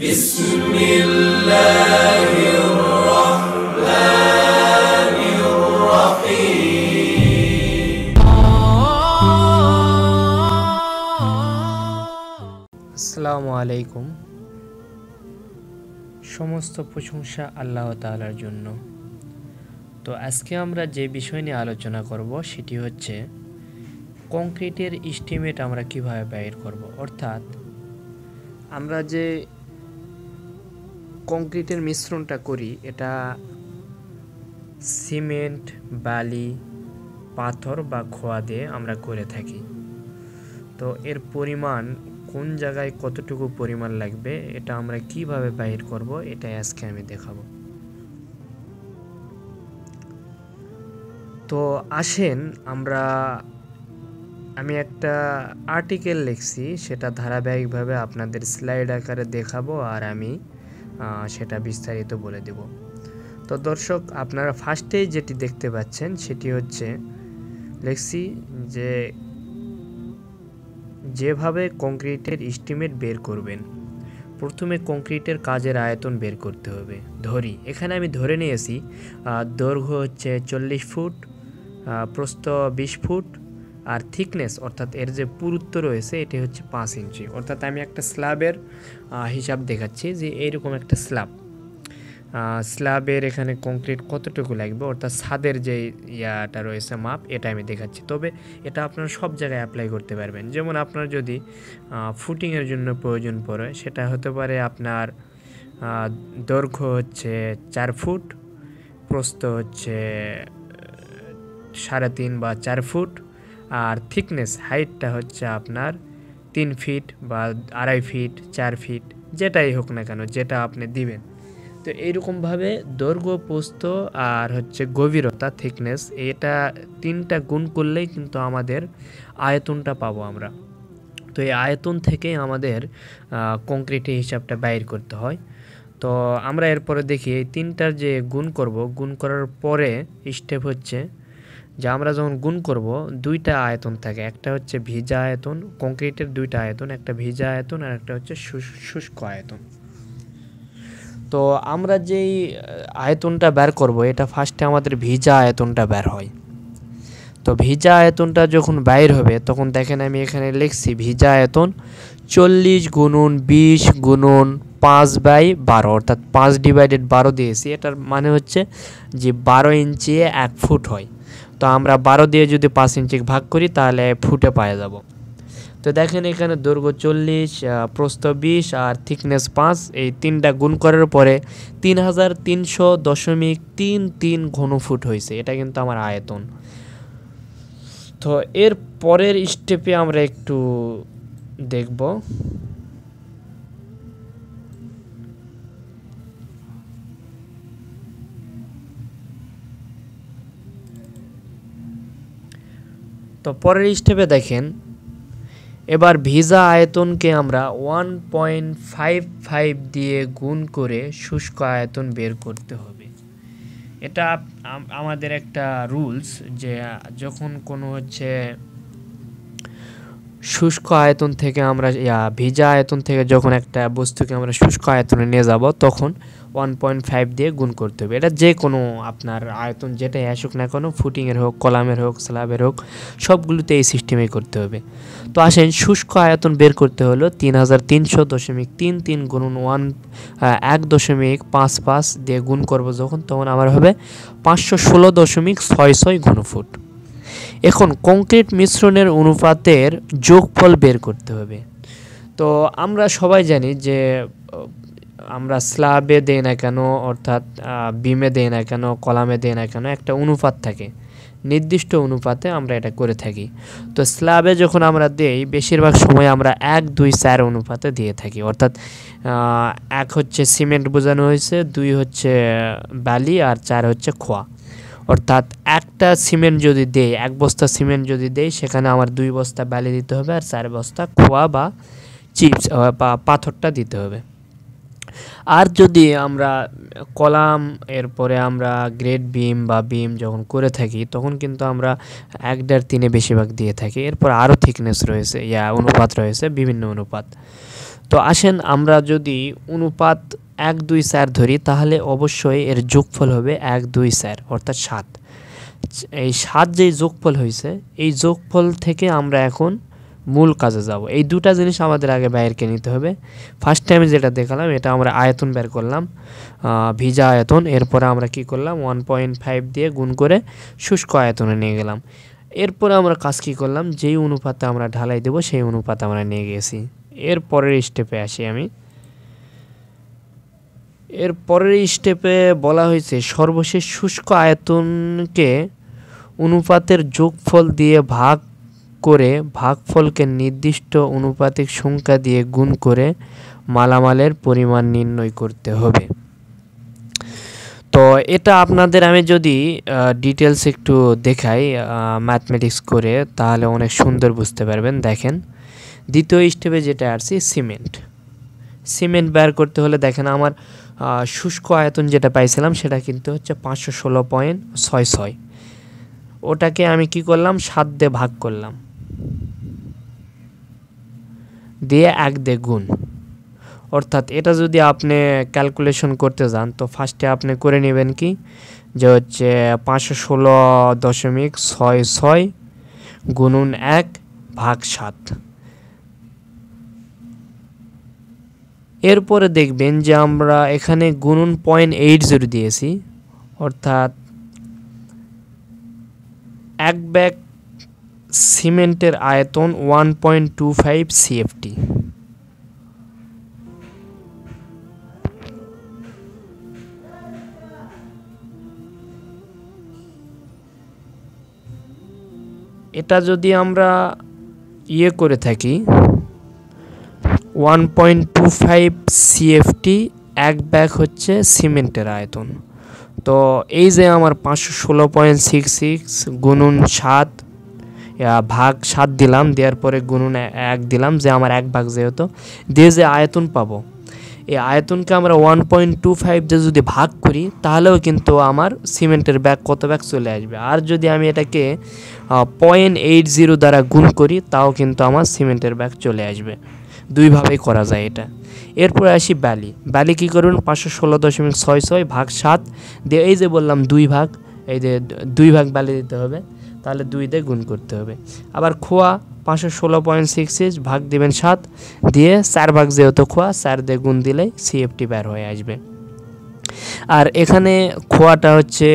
بسم الله الرحمن الرحيم আসসালামু আলাইকুম সমস্ত প্রশংসা আল্লাহ তাআলার জন্য তো আজকে আমরা যে বিষয় নিয়ে আলোচনা করব সেটি হচ্ছে কংক্রিটের এস্টিমেট আমরা কিভাবে বের করব অর্থাৎ আমরা যে কংক্রিটের মিশ্রণটা করি, এটা সিমেন্ট, বালি, পাথর বা খোয়া দিয়ে আমরা করে থাকি। তো এর পরিমাণ, কোন জায়গায় কতটুকু পরিমাণ লাগবে, এটা আমরা কীভাবে বাহির করব এটা আজকে আমি দেখাবো। তো আসেন, আমরা, আমি একটা আর্টিকেল লিখছি, সেটা ধারাবাহিকভাবে আপনাদের স্লাইড আকারে দেখাবো, আর আমি সেটা বিস্তারিত বলে দেব। তো দর্শক, আপনারা ফার্স্টেই যেটি দেখতে পাচ্ছেন, সেটি হচ্ছে লিখছি যে যেভাবে কংক্রিটের ইস্টিমেট বের করবেন, প্রথমে কংক্রিটের কাজের আয়তন বের করতে হবে। ধরি, এখানে আমি ধরে নিয়েছি দৈর্ঘ্য হচ্ছে চল্লিশ ফুট প্রস্থ বিশ ফুট আর থিকনেস অর্থাৎ এর যে পুরুত্ব রয়েছে, এটি হচ্ছে পাঁচ ইঞ্চি। অর্থাৎ আমি একটা স্ল্যাবের হিসাব দেখাচ্ছি যে এইরকম একটা স্ল্যাব স্ল্যাবের এখানে কংক্রিট কতটুকু লাগবে? অর্থাৎ ছাদের যে ইয়াটা রয়েছে মাপ, এটা আমি দেখাচ্ছি। তবে এটা আপনারা সব জায়গায় অ্যাপ্লাই করতে পারবেন। যেমন আপনার যদি ফুটিংয়ের জন্য প্রয়োজন পড়ে, সেটা হতে পারে আপনার দৈর্ঘ্য হচ্ছে চার ফুট, প্রস্থ হচ্ছে, সাড়ে তিন বা চার ফুট আর থিকনেস হাইটটা হচ্ছে আপনার তিন ফিট বা আড়াই ফিট চার ফিট যেটাই হোক না কেন, যেটা আপনি দিবেন। তো এইরকমভাবে দৈর্ঘ্য, প্রস্থ আর হচ্ছে গভীরতা থিকনেস এটা তিনটা গুণ করলেই কিন্তু আমাদের আয়তনটা পাবো আমরা। তো এই আয়তন থেকে আমাদের কংক্রিটের হিসাবটা বাইর করতে হয়। তো আমরা এরপরে দেখি, এই তিনটার যে গুণ করব, গুণ করার পরে স্টেপ হচ্ছে যে আমরা যখন গুণ করব, দুইটা আয়তন থাকে। একটা হচ্ছে ভিজা আয়তন, কংক্রিটের দুইটা আয়তন, একটা ভিজা আয়তন আর একটা হচ্ছে শুষ- শুষ্ক আয়তন। তো আমরা যেই আয়তনটা বের করব, এটা ফার্স্টে আমাদের ভিজা আয়তনটা বের হয়। তো ভিজা আয়তনটা যখন বাইর হবে, তখন দেখেন আমি এখানে লিখছি ভিজা আয়তন চল্লিশ গুণন বিশ গুণন পাঁচ বাই বারো, অর্থাৎ পাঁচ ডিভাইডেড বারো দিয়েছি। এটার মানে হচ্ছে যে বারো ইঞ্চি এক ফুট হয়। তো আমরা বারো দিয়ে যদি পাঁচ ইঞ্চি ভাগ করি, তাহলে ফুটে পাওয়া যাব। তো দেখেন এখানে দৈর্ঘ্য চল্লিশ প্রস্থ বিশ আর থিকনেস পাঁচ, এই তিনটা গুণ করার পরে তিন হাজার তিনশো দশমিক তিন তিন ঘনফুট হয়েছে। এটা কিন্তু আমার আয়তন। তো এর পরের স্টেপে আমরা একটু দেখব। তো পরের স্টেপে দেখেন, এবার ভিজা আয়তনকে আমরা ওয়ান পয়েন্ট ফাইভ ফাইভ দিয়ে গুণ করে শুষ্ক আয়তন বের করতে হবে। এটা আম- আমাদের একটা রুলস যে, যখন কোনো হচ্ছে শুষ্ক আয়তন থেকে আমরা ভিজা আয়তন থেকে যখন একটা বস্তুকে আমরা শুষ্ক আয়তনে নিয়ে যাব, তখন ওয়ান পয়েন্ট ফাইভ দিয়ে গুণ করতে হবে। এটা যে কোনো আপনার আয়তন যেটাই আসুক না কোনো ফুটিংয়ের হোক, কলামের হোক স্ল্যাবের হোক, সবগুলোতে এই সিস্টেমেই করতে হবে। তো আসেন, শুষ্ক আয়তন বের করতে হলো তিন হাজার তিনশো দশমিক তিন তিন গুণন ওয়ান এক দশমিক পাঁচ পাঁচ দিয়ে গুণ করব যখন, তখন আমার হবে পাঁচশো ষোলো দশমিক ছয় ছয় ঘনফুট এখন কংক্রিট মিশ্রণের অনুপাতের যোগফল বের করতে হবে। তো আমরা সবাই জানি যে আমরা স্ল্যাবে দেই না কেন, অর্থাৎ বিমে দেই না কেন, কলামে দেই না কেন, একটা অনুপাত থাকে। নির্দিষ্ট অনুপাতে আমরা এটা করে থাকি। তো স্ল্যাবে যখন আমরা দেই, বেশিরভাগ সময় আমরা এক, দুই, চার অনুপাতে দিয়ে থাকি। অর্থাৎ এক হচ্ছে সিমেন্ট বোঝানো হয়েছে, দুই হচ্ছে বালি, আর চার হচ্ছে খোয়া। অর্থাৎ, একটা সিমেন্ট যদি দেই, এক বস্তা সিমেন্ট যদি দেই, সেখানে আমার দুই বস্তা বালি দিতে হবে, আর চার বস্তা খোয়া বা চিপস বা পাথরটা দিতে হবে। আর যদি আমরা কলাম, এরপরে আমরা গ্রেড বিম বা বিম যখন করে থাকি, তখন কিন্তু আমরা এক দেড় তিনে বেশিরভাগ দিয়ে থাকি। এরপর আরও থিকনেস রয়েছে, ইয়া, অনুপাত রয়েছে, বিভিন্ন অনুপাত। তো আসেন আমরা যদি অনুপাত এক, দুই স্যার ধরি, তাহলে অবশ্যই এর যোগফল হবে এক, দুই স্যার অর্থাৎ সাত। এই সাত যে যোগফল হয়েছে এই যোগফল থেকে আমরা এখন মূল কাজে যাব। এই দুটা জিনিস আমাদের আগে বাইরকে নিতে হবে। ফার্স্ট টাইমে যেটা দেখালাম, এটা আমরা আয়তন বের করলাম। ভিজা আয়তন। এরপরে আমরা কি করলাম? ওয়ান পয়েন্ট ফাইভ দিয়ে গুণ করে শুষ্ক আয়তনে নিয়ে গেলাম। এরপরে আমরা কাজ কী করলাম? যেই অনুপাতে আমরা ঢালাই দেবো, সেই অনুপাতে আমরা নিয়ে গেছি। এর পরের স্টেপে আসি আমি। এর পরের স্টেপে বলা হয়েছে, সর্বশেষ শুষ্ক আয়তনকে অনুপাতের যোগফল দিয়ে ভাগ করে ভাগফলকে নির্দিষ্ট অনুপাতিক সংখ্যা দিয়ে গুণ করে মালামালের পরিমাণ নির্ণয় করতে হবে। তো এটা আপনাদের আমি যদি ডিটেলস একটু দেখাই ম্যাথমেটিক্স করে, তাহলে অনেক সুন্দর বুঝতে পারবেন। দেখেন, দ্বিতীয় স্টেপে যেটা আসছি সিমেন্ট সিমেন্ট বের করতে হলে দেখেন আমার শুষ্ক আয়তন যেটা পাইছিলাম, সেটা কিন্তু হচ্ছে পাঁচশো ষোলো পয়েন্ট ছয় ছয়। ওটাকে আমি কি করলাম? সাত দিয়ে ভাগ করলাম। দিয়ে এক দিয়ে গুণ অর্থাৎ এটা যদি আপনি ক্যালকুলেশন করতে যান, তো ফার্স্টে আপনি করে নেবেন কি? যে হচ্ছে পাঁচশো ষোলো দশমিক ছয় ছয় গুণুন এক ভাগ সাত। এরপরে দেখবেন যে আমরা এখানে গুণুন পয়েন্ট এইট জিরো দিয়েছি। অর্থাৎ এক ব্যাগ সিমেন্টের আয়তন one point two five CFT এটা যদি আমরা ইয়ে করে থাকি one point two five CFT এক ব্যাগ হচ্ছে সিমেন্টের আয়তন। তো এই যে আমার পাঁচশো ষোলো পয়েন্ট সিক্স সিক্স গুনুন সাত ভাগ সাত দিলাম, দেওয়ার পরে গুনুন এক দিলাম, যে আমার এক ভাগ যেহেতু, দিয়ে যে আয়তন পাবো। এই আয়তনকে আমরা ওয়ান পয়েন্ট টু ফাইভ দিয়ে যদি ভাগ করি, তাহলেও কিন্তু আমার সিমেন্টের ব্যাগ কত ব্যাগ চলে আসবে। আর যদি আমি এটাকে পয়েন্ট এইট জিরো দ্বারা গুণ করি, তাও কিন্তু আমার সিমেন্টের ব্যাগ চলে আসবে। দুইভাবেই করা যায় এটা। এরপরে আসি ব্যালি। ব্যালি কী করুন? পাঁচশো ষোলো দশমিক ছয় ছয় ভাগ সাত, দিয়ে এই যে বললাম দুই ভাগ, এই যে দুই ভাগ ব্যালি দিতে হবে। তাহলে দুই দিয়ে গুণ করতে হবে। আবার খোয়া পাঁচশো ষোলো পয়েন্ট সিক্স সিক্স ভাগ দেবেন সাত, দিয়ে চার ভাগ যেহেতু খোয়া, চার দিয়ে গুণ দিলেই সিএফটি বের হয়ে আসবে। আর এখানে খোয়াটা হচ্ছে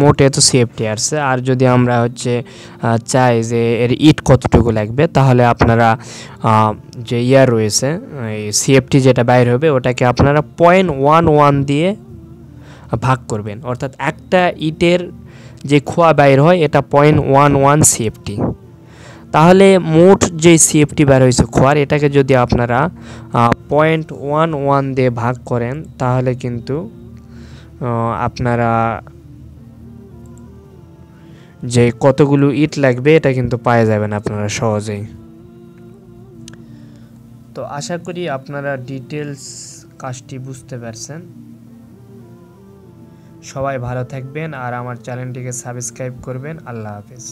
মোটে তো সিএফটি আসছে। আর যদি আমরা হচ্ছে চাই যে এর ইট কতটুকু লাগবে, তাহলে আপনারা যে ইয়ার রয়েছে, এই সিএফটি যেটা বাইর হবে, ওটাকে আপনারা পয়েন্ট ওয়ান ওয়ান দিয়ে ভাগ করবেন। অর্থাৎ একটা ইটের যে খোয়া বাইর হয়, এটা পয়েন্ট ওয়ান ওয়ান সিএফটি তাহলে মোট যে সিএফটি বের হয়েছে খোয়ার, এটাকে যদি আপনারা পয়েন্ট ওয়ান ওয়ান দিয়ে ভাগ করেন, তাহলে কিন্তু আপনারা যে কতগুলো ইট লাগবে, এটা কিন্তু পাওয়া যাবেন আপনারা সহজেই। তো আশা করি আপনারা ডিটেলস কাজটি বুঝতে পারছেন। সবাই ভালো থাকবেন আর আমার চ্যানেলটিকে সাবস্ক্রাইব করবেন আল্লাহ হাফিজ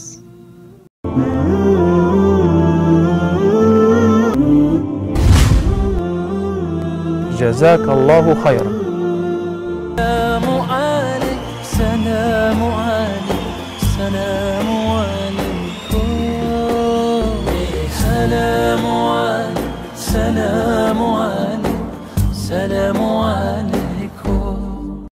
جزاك الله خيرا سلام عليك سلام عليك سلام عليكم سلام عليك سلام عليك سلام عليك